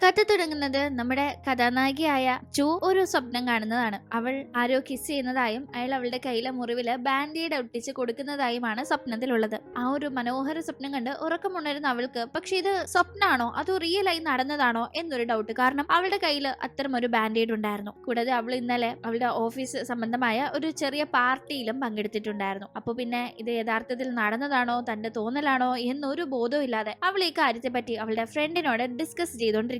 കഥ തുടങ്ങുന്നത് നമ്മുടെ കഥാനായികയായ ചു ഒരു സ്വപ്നം കാണുന്നതാണ്. അവൾ ആരോ കിസ് ചെയ്യുന്നതായും അയാൾ അവളുടെ കയ്യിലെ മുറിവിൽ ബാൻഡേഡ് ഒട്ടിച്ച് കൊടുക്കുന്നതായുമാണ് സ്വപ്നത്തിലുള്ളത്. ആ ഒരു മനോഹര സ്വപ്നം കണ്ട് ഉറക്കമുണരുന്ന അവൾക്ക് പക്ഷെ ഇത് സ്വപ്നമാണോ അതോ റിയലായി നടന്നതാണോ? എന്നൊരു ഡൗട്ട് കാരണം അവളുടെ കയ്യിൽ അത്തരം ഒരു ബാൻഡേഡ് ഉണ്ടായിരുന്നു. കൂടാതെ അവൾ ഇന്നലെ അവളുടെ ഓഫീസ് സംബന്ധമായ ഒരു ചെറിയ പാർട്ടിയിലും പങ്കെടുത്തിട്ടുണ്ടായിരുന്നു. അപ്പൊ പിന്നെ ഇത് യഥാർത്ഥത്തിൽ നടന്നതാണോ? തന്റെ തോന്നലാണോ? എന്നൊരു ബോധവും ഇല്ലാതെ അവൾ ഈ കാര്യത്തെ പറ്റി അവളുടെ ഫ്രണ്ടിനോട് ഡിസ്കസ്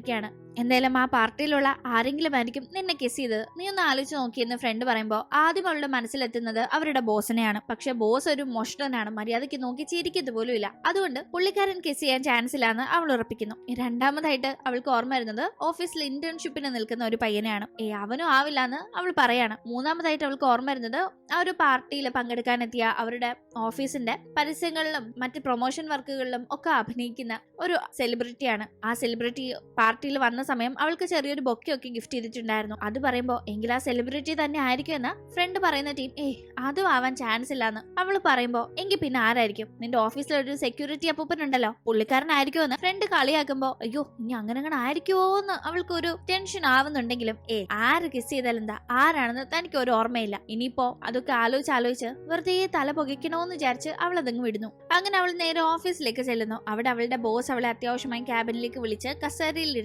ചെയ്തുകൊണ്ടിരിക്കുകയാണ് എന്തായാലും ആ പാർട്ടിയിലുള്ള ആരെങ്കിലും ആയിരിക്കും നിന്നെ കിസ് ചെയ്തത്? നീ ഒന്ന് ആലോചിച്ച് നോക്കിയെന്ന് ഫ്രണ്ട് പറയുമ്പോൾ ആദ്യം അവളുടെ മനസ്സിലെത്തുന്നത് അവരുടെ ബോസിനെയാണ്. പക്ഷെ ബോസ് ഒരു മോഷണനാണ്. മര്യാദയ്ക്ക് നോക്കി ചിരിക്കുന്നത് പോലും ഇല്ല അതുകൊണ്ട് പുള്ളിക്കാരൻ കിസ് ചെയ്യാൻ ചാൻസ് ഇല്ലാന്ന് അവൾ ഉറപ്പിക്കുന്നു. രണ്ടാമതായിട്ട് അവൾക്ക് ഓർമ്മ വരുന്നത് ഓഫീസിൽ ഇന്റേൺഷിപ്പിന് നിൽക്കുന്ന ഒരു പയ്യനെയാണ്. ഏ അവനും ആവില്ല എന്ന് അവൾ പറയാണ്. മൂന്നാമതായിട്ട് അവൾക്ക് ഓർമ്മ വരുന്നത് ആ ഒരു പാർട്ടിയിൽ പങ്കെടുക്കാനെത്തിയ അവരുടെ ഓഫീസിന്റെ പരസ്യങ്ങളിലും മറ്റ് പ്രൊമോഷൻ വർക്കുകളിലും ഒക്കെ അഭിനയിക്കുന്ന ഒരു സെലിബ്രിറ്റിയാണ് ആ സെലിബ്രിറ്റി പാർട്ടിയിൽ വന്ന സമയം അവൾക്ക് ചെറിയൊരു ബൊക്കെ ഒക്കെ ഗിഫ്റ്റ് ചെയ്തിട്ടുണ്ടായിരുന്നു. അത് പറയുമ്പോൾ എങ്കിൽ ആ സെലിബ്രിറ്റി തന്നെ ആയിരിക്കും എന്ന് ഫ്രണ്ട് പറയുന്ന ടീം ഏ അതും ആവാൻ ചാൻസ് ഇല്ലാന്ന്. അവൾ പറയുമ്പോൾ എങ്കിൽ പിന്നെ ആരായിരിക്കും? നിന്റെ ഓഫീസിലൊരു സെക്യൂരിറ്റി അപ്പൂപ്പൻ ഉണ്ടല്ലോ. പുള്ളിക്കാരനായിരിക്കും എന്ന് ഫ്രണ്ട് കളിയാക്കുമ്പോ അയ്യോ ഇനി അങ്ങനെ അങ്ങനെ ആയിരിക്കുമോ എന്ന് അവൾക്ക് ഒരു ടെൻഷൻ ആവുന്നുണ്ടെങ്കിലും ഏ ആര് കിസ് ചെയ്താൽ എന്താ? ആരാണെന്ന് തനിക്ക് ഒരു ഓർമ്മയില്ല. ഇനിയിപ്പോ അതൊക്കെ ആലോചിച്ച് ആലോചിച്ച് വെറുതെ തല പുകയ്ക്കണോന്ന് വിചാരിച്ച് അവൾ അതങ്ങ് വിടുന്നു. അങ്ങനെ അവൾ നേരെ ഓഫീസിലേക്ക് ചെല്ലുന്നു. അവിടെ അവളുടെ ബോസ് അവളെ അത്യാവശ്യമായി ക്യാബിനിലേക്ക് വിളിച്ച്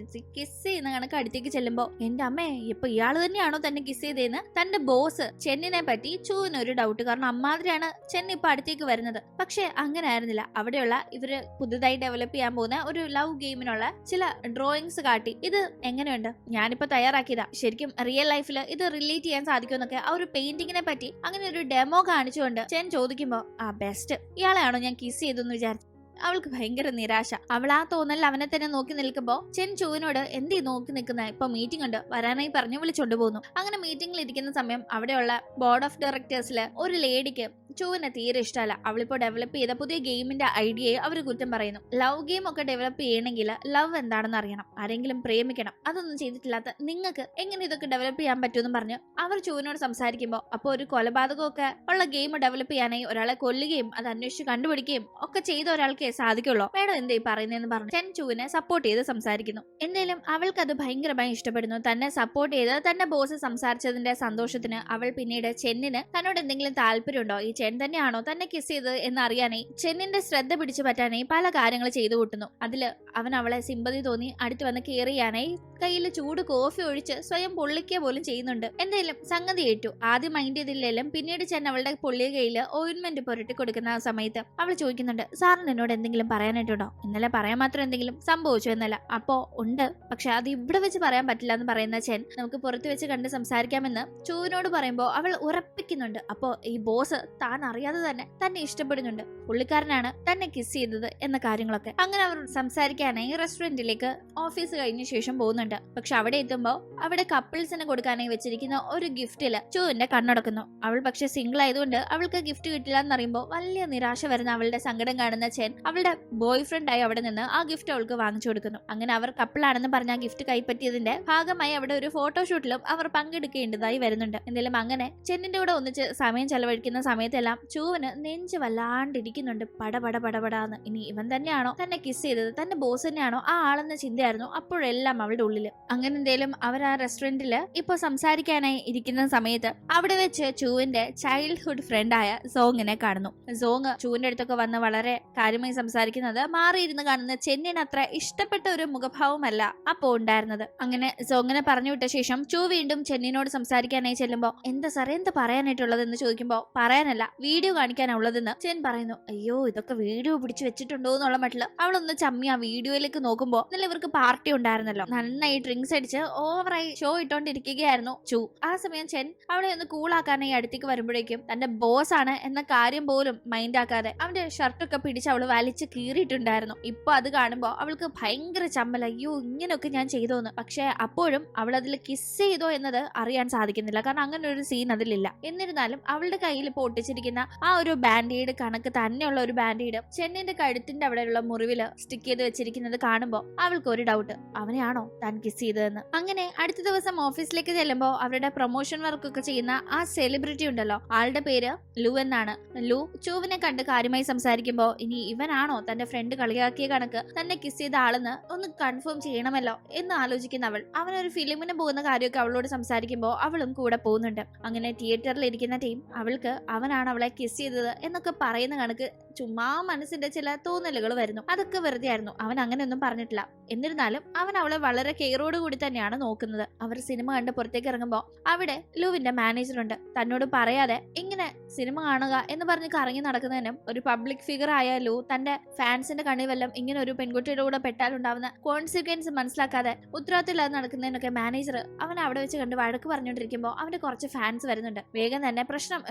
കസേരയിലിരുത്തി കിസ് ചെയ്യുന്ന കണക്ക് അടുത്തേക്ക് ചെല്ലുമ്പോ എന്റെ അമ്മേ ഇപ്പൊ ഇയാൾ തന്നെയാണോ തന്നെ കിസ് ചെയ്തതെന്ന് തന്റെ ബോസ് ചെന്നിനെ പറ്റി ചൂവിന് ഒരു ഡൗട്ട് കാരണം അമ്മാതിരിയാണ് ചെന്നി ഇപ്പൊ അടുത്തേക്ക് വരുന്നത്. പക്ഷെ അങ്ങനെ ആയിരുന്നില്ല. അവിടെയുള്ള ഇവർ പുതുതായി ഡെവലപ്പ് ചെയ്യാൻ പോകുന്ന ഒരു ലവ് ഗെയിമിനുള്ള ചില ഡ്രോയിങ്സ് കാട്ടി. ഇത് എങ്ങനെയുണ്ട്? ഞാനിപ്പോ തയ്യാറാക്കിയതാ. ശരിക്കും റിയൽ ലൈഫിൽ ഇത് റിലേറ്റ് ചെയ്യാൻ സാധിക്കുമെന്നൊക്കെ ആ ഒരു പെയിന്റിങ്ങിനെ പറ്റി അങ്ങനെ ഒരു ഡെമോ കാണിച്ചുകൊണ്ട് ചെൻ ചോദിക്കുമ്പോ ആ ബെസ്റ്റ് ഇയാളെയാണോ ഞാൻ കിസ് ചെയ്തെന്ന് വിചാരിച്ചു അവൾക്ക് ഭയങ്കര നിരാശ. അവൾ ആ തോന്നൽ അവനെ തന്നെ നോക്കി നിൽക്കുമ്പോ ചെൻ ചുവിനോട് എന്ത് നോക്കി നിൽക്കുന്ന? ഇപ്പൊ മീറ്റിംഗ് ഉണ്ട്. വരാനായി പറഞ്ഞു വിളിച്ചോണ്ട് പോകുന്നു അങ്ങനെ മീറ്റിംഗിൽ ഇരിക്കുന്ന സമയം അവിടെയുള്ള ബോർഡ് ഓഫ് ഡയറക്ടേഴ്സിൽ ഒരു ലേഡിക്ക് ചൂവിനെ തീരെ ഇഷ്ടമല്ല. അവളിപ്പോ ഡെവലപ്പ് ചെയ്ത പുതിയ ഗെയിമിന്റെ ഐഡിയയെ അവർ കുറ്റം പറയുന്നു. ലവ് ഗെയിം ഒക്കെ ഡെവലപ്പ് ചെയ്യണമെങ്കിൽ ലവ് എന്താണെന്ന് അറിയണം. ആരെങ്കിലും പ്രേമിക്കണം. അതൊന്നും ചെയ്തിട്ടില്ലാത്ത നിങ്ങൾക്ക് എങ്ങനെ ഇതൊക്കെ ഡെവലപ്പ് ചെയ്യാൻ പറ്റുമെന്ന് പറഞ്ഞു അവർ ചൂവിനോട് സംസാരിക്കുമ്പോൾ അപ്പോൾ ഒരു കൊലപാതകമൊക്കെ ഉള്ള ഗെയിം ഡെവലപ്പ് ചെയ്യാനായി ഒരാളെ കൊല്ലുകയും അത് അന്വേഷിച്ച് കണ്ടുപിടിക്കുകയും ഒക്കെ ചെയ്ത ഒരാൾക്ക് സാധിക്കുള്ളൂ. മേഡം എന്തേ പറയുന്നതെന്ന് പറഞ്ഞു ചെൻ ചൂവിനെ സപ്പോർട്ട് ചെയ്ത് സംസാരിക്കുന്നു. എന്തായാലും അവൾക്ക് അത് ഭയങ്കരമായി ഇഷ്ടപ്പെടുന്നു. തന്നെ സപ്പോർട്ട് ചെയ്ത് തന്റെ ബോസ് സംസാരിച്ചതിന്റെ സന്തോഷത്തിന് അവൾ പിന്നീട് ചെന്നിന് തന്നോട് എന്തെങ്കിലും താല്പര്യമുണ്ടോ? ഈ ചെൻ തന്നെയാണോ തന്നെ കിസ് ചെയ്തത് എന്ന് അറിയാനായി ചെന്നിന്റെ ശ്രദ്ധ പിടിച്ചു പറ്റാനായി പല കാര്യങ്ങൾ ചെയ്തു കൂട്ടുന്നു. അതിൽ അവൻ അവളെ സിമ്പതി തോന്നി അടുത്ത് വന്ന് കെയർ ചെയ്യാനായി കയ്യിൽ ചൂട് കോഫി ഒഴിച്ച് സ്വയം പൊള്ളിക്കുക പോലും ചെയ്യുന്നുണ്ട്. എന്തെങ്കിലും സംഗതി ഏറ്റു. ആദ്യം മൈൻഡ് ചെയ്തില്ലെങ്കിലും പിന്നീട് ചെന്ന് അവളുടെ പൊള്ളിയ കയ്യിൽ ഓയിൻമെന്റ് പുരട്ടി കൊടുക്കുന്ന സമയത്ത് അവൾ ചോദിക്കുന്നുണ്ട് സാറിന് എന്നോട് എന്തെങ്കിലും പറയാനായിട്ടുണ്ടോ? ഇന്നലെ പറയാൻ മാത്രം എന്തെങ്കിലും സംഭവിച്ചു എന്നല്ല. അപ്പോ ഉണ്ട്. പക്ഷെ അത് ഇവിടെ വെച്ച് പറയാൻ പറ്റില്ല എന്ന് പറയുന്ന ചെൻ നമുക്ക് പുറത്ത് വെച്ച് കണ്ട് സംസാരിക്കാമെന്ന് ചൂവിനോട് പറയുമ്പോൾ അവൾ ഉറപ്പിക്കുന്നുണ്ട്. അപ്പോ ഈ ബോസ് താൻ അറിയാതെ തന്നെ തന്നെ ഇഷ്ടപ്പെടുന്നുണ്ട്. പുള്ളിക്കാരനാണ് തന്നെ കിസ് ചെയ്തത് എന്ന കാര്യങ്ങളൊക്കെ. അങ്ങനെ അവർ സംസാരിക്കാനായി റെസ്റ്റോറന്റിലേക്ക് ഓഫീസ് കഴിഞ്ഞ ശേഷം പോകുന്നുണ്ട്. പക്ഷെ അവിടെ എത്തുമ്പോൾ അവിടെ കപ്പിൾസിന് കൊടുക്കാനായി വെച്ചിരിക്കുന്ന ഒരു ഗിഫ്റ്റിൽ ചൂവിന്റെ കണ്ണടക്കുന്നു. അവൾ പക്ഷെ സിംഗിൾ ആയതുകൊണ്ട് അവൾക്ക് ഗിഫ്റ്റ് കിട്ടില്ല എന്ന് അറിയുമ്പോൾ വലിയ നിരാശ വരുന്ന അവളുടെ സങ്കടം കാണുന്ന ചെൻ അവളുടെ ബോയ് ഫ്രണ്ട് ആയി അവിടെ നിന്ന് ആ ഗിഫ്റ്റ് അവൾക്ക് വാങ്ങിച്ചു കൊടുക്കുന്നു. അങ്ങനെ അവർ കപ്പിളാണെന്ന് പറഞ്ഞ ഗിഫ്റ്റ് കൈപ്പറ്റിയതിന്റെ ഭാഗമായി അവിടെ ഒരു ഫോട്ടോഷൂട്ടിലും അവർ പങ്കെടുക്കേണ്ടതായി വരുന്നുണ്ട്. എന്തായാലും അങ്ങനെ ചെന്നിന്റെ കൂടെ ഒന്നിച്ച് സമയം ചെലവഴിക്കുന്ന സമയത്തെല്ലാം ചൂവിന് നെഞ്ച് വല്ലാണ്ടിരിക്കുന്നുണ്ട്. പട പട പട പടാന്ന്. ഇനി ഇവൻ തന്നെയാണോ? തന്നെ കിസ് ചെയ്തത്. തന്റെ ബോസ് തന്നെയാണോ? ആ ആളെന്ന ചിന്തയായിരുന്നു അപ്പോഴെല്ലാം അവളുടെ ഉള്ളിൽ. അങ്ങനെ എന്തേലും അവർ ആ റെസ്റ്റോറന്റിൽ ഇപ്പൊ സംസാരിക്കാനായി ഇരിക്കുന്ന സമയത്ത് അവിടെ വെച്ച് ചൂവിന്റെ ചൈൽഡ്ഹുഡ് ഫ്രണ്ടായ സോങ്ങിനെ കാണുന്നു. സോങ് ചൂവിന്റെ അടുത്തൊക്കെ വന്ന് വളരെ കാര്യമായി സംസാരിക്കുന്നത് മാറിയിരുന്ന് കാണുന്ന ചെന്നിന് അത്ര ഇഷ്ടപ്പെട്ട ഒരു മുഖഭാവമല്ല അപ്പോ ഉണ്ടായിരുന്നത്. അങ്ങനെ സോങ്ങിനെ പറഞ്ഞു വിട്ട ശേഷം ചൂ വീണ്ടും ചെന്നിനോട് സംസാരിക്കാനായി ചെല്ലുമ്പോ എന്താ സാറേ പറയാനായിട്ടുള്ളത് എന്ന് ചോദിക്കുമ്പോ പറയാനല്ല. വീഡിയോ കാണിക്കാനുള്ളതെന്ന് ചെൻ പറയുന്നു. അയ്യോ ഇതൊക്കെ വീഡിയോ പിടിച്ചു വെച്ചിട്ടുണ്ടോ എന്നുള്ള മട്ടിൽ അവളൊന്ന് ചമ്മി ആ വീഡിയോയിലേക്ക് നോക്കുമ്പോ ഇന്നലെ ഇവർക്ക് പാർട്ടി ഉണ്ടായിരുന്നല്ലോ. നന്നായി ഡ്രിങ്ക്സ് അടിച്ച് ഓവറായി ഷോ ഇട്ടോണ്ടിരിക്കുകയായിരുന്നു ചു. ആ സമയം ചെൻ അവളെ ഒന്ന് കൂളാക്കാനായി അടുത്തേക്ക് വരുമ്പോഴേക്കും തന്റെ ബോസ് ആണ് എന്ന കാര്യം പോലും മൈൻഡ് ആക്കാതെ അവന്റെ ഷർട്ടൊക്കെ പിടിച്ച് അവൾ വലിച്ച് കീറിയിട്ടുണ്ടായിരുന്നു. ഇപ്പൊ അത് കാണുമ്പോ അവൾക്ക് ഭയങ്കര ചമ്മല. അയ്യോ ഇങ്ങനെയൊക്കെ ഞാൻ ചെയ്തോന്ന്. പക്ഷെ അപ്പോഴും അവൾ അതിൽ കിസ് ചെയ്തോ എന്നത് അറിയാൻ സാധിക്കുന്നില്ല. കാരണം അങ്ങനെ ഒരു സീൻ അതിലില്ല. എന്നിരുന്നാലും അവളുടെ കയ്യിൽ ഇപ്പോൾ വെച്ചിരിക്കുന്ന ആ ഒരു ബാൻഡേഡ് കണക്ക് തന്നെയുള്ള ഒരു ബാൻഡേഡ് ചെന്നിന്റെ കഴുത്തിന്റെ അവിടെയുള്ള മുറിവിൽ സ്റ്റിക്ക് ചെയ്ത് വെച്ചിരിക്കുന്നത് കാണുമ്പോൾ അവൾക്ക് ഒരു ഡൗട്ട് അവനെയാണോ താൻ കിസ് ചെയ്തതെന്ന്? അങ്ങനെ അടുത്ത ദിവസം ഓഫീസിലേക്ക് ചെല്ലുമ്പോൾ അവരുടെ പ്രൊമോഷൻ വർക്കൊക്കെ ചെയ്യുന്ന ആ സെലിബ്രിറ്റി ഉണ്ടല്ലോ. ആളുടെ പേര് ലു എന്നാണ്. ലു ചൂവിനെ കണ്ട് കാര്യമായി സംസാരിക്കുമ്പോൾ ഇനി ഇവനാണോ തന്റെ ഫ്രണ്ട് കളിയാക്കിയ കണക്ക് തന്നെ കിസ് ചെയ്ത ആളെന്ന് ഒന്ന് കൺഫേം ചെയ്യണമല്ലോ എന്ന് ആലോചിക്കുന്ന അവൾ. അവനൊരു ഫിലിമിന് പോകുന്ന കാര്യമൊക്കെ അവളോട് സംസാരിക്കുമ്പോൾ അവളും കൂടെ പോകുന്നുണ്ട്. അങ്ങനെ തിയേറ്ററിൽ ഇരിക്കുന്ന ടീം അവൾക്ക് അവനാണ് അവളെ കിസ് ചെയ്തത് എന്നൊക്കെ പറയുന്ന കണക്ക് ചുമ്മാ മനസ്സിന്റെ ചില തോന്നലുകൾ വരുന്നു. അതൊക്കെ വെറുതെ ആയിരുന്നു. അവൻ അങ്ങനെയൊന്നും പറഞ്ഞിട്ടില്ല. എന്നിരുന്നാലും അവൻ അവളെ വളരെ കെയറോട് കൂടി തന്നെയാണ് നോക്കുന്നത്. അവർ സിനിമ കണ്ട് പുറത്തേക്ക് ഇറങ്ങുമ്പോൾ അവിടെ ലുവിന്റെ മാനേജറുണ്ട് തന്നോട് പറയാതെ ഇങ്ങനെ സിനിമ കാണുക എന്ന് പറഞ്ഞ് കറങ്ങി നടക്കുന്നതിനും ഒരു പബ്ലിക് ഫിഗർ ആയ ലു തന്റെ ഫാൻസിന്റെ കണ്ണി വല്ലം ഇങ്ങനെ ഒരു പെൺകുട്ടിയുടെ കൂടെ പെട്ടാലുണ്ടാവുന്ന കോൺസിക്വൻസ് മനസ്സിലാക്കാതെ ഉത്തരവാദിത്തമില്ലാതെ നടക്കുന്നതിനൊക്കെ മാനേജർ അവൻ അവിടെ വെച്ച് കണ്ട് വഴക്ക് പറഞ്ഞുകൊണ്ടിരിക്കുമ്പോൾ അവന്റെ കുറച്ച് ഫാൻസ് വരുന്നുണ്ട്. വേഗം തന്നെ പ്രശ്നം